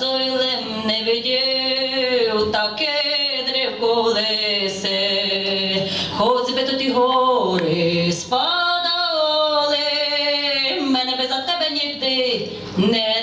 Сойлем не видів таке древко лесе, хоч би тут і гори спадали, мене би за тебе нігди не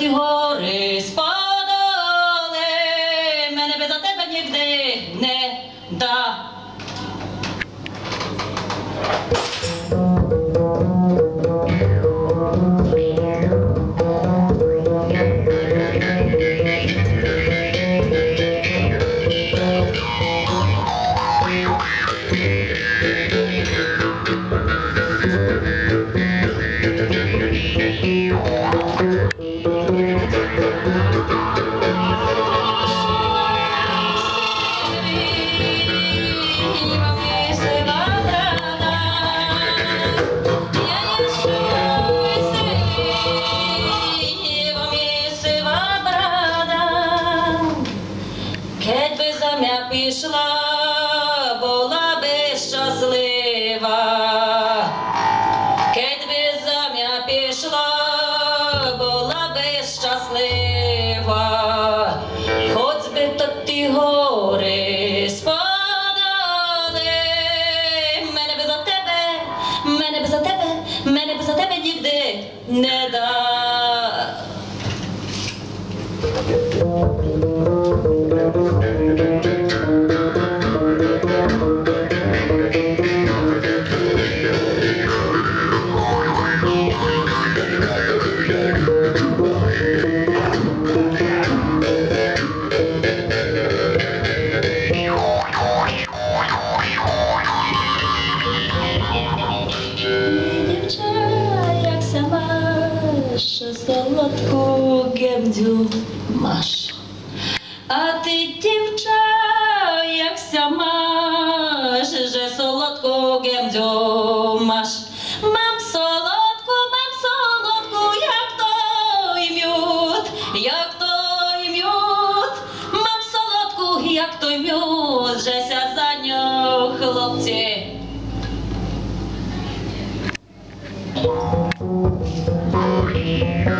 І гори спадали, мене би за тебе нігде не да. Кеть пішла, була би щаслива. Кеть би земля пішла, була би щаслива. Хоч би то ті гори спадали, мене би за тебе, мене би за тебе, мене би за тебе нігде не да. Дівча, гемдю маш. А ти, дівча, як сама, же солодку гемдю маш. Мам солодку, мам солодку, як той м'ют, як той м'ют. Мам солодку, як той м'ют, жеся за нього, хлопці. Ой,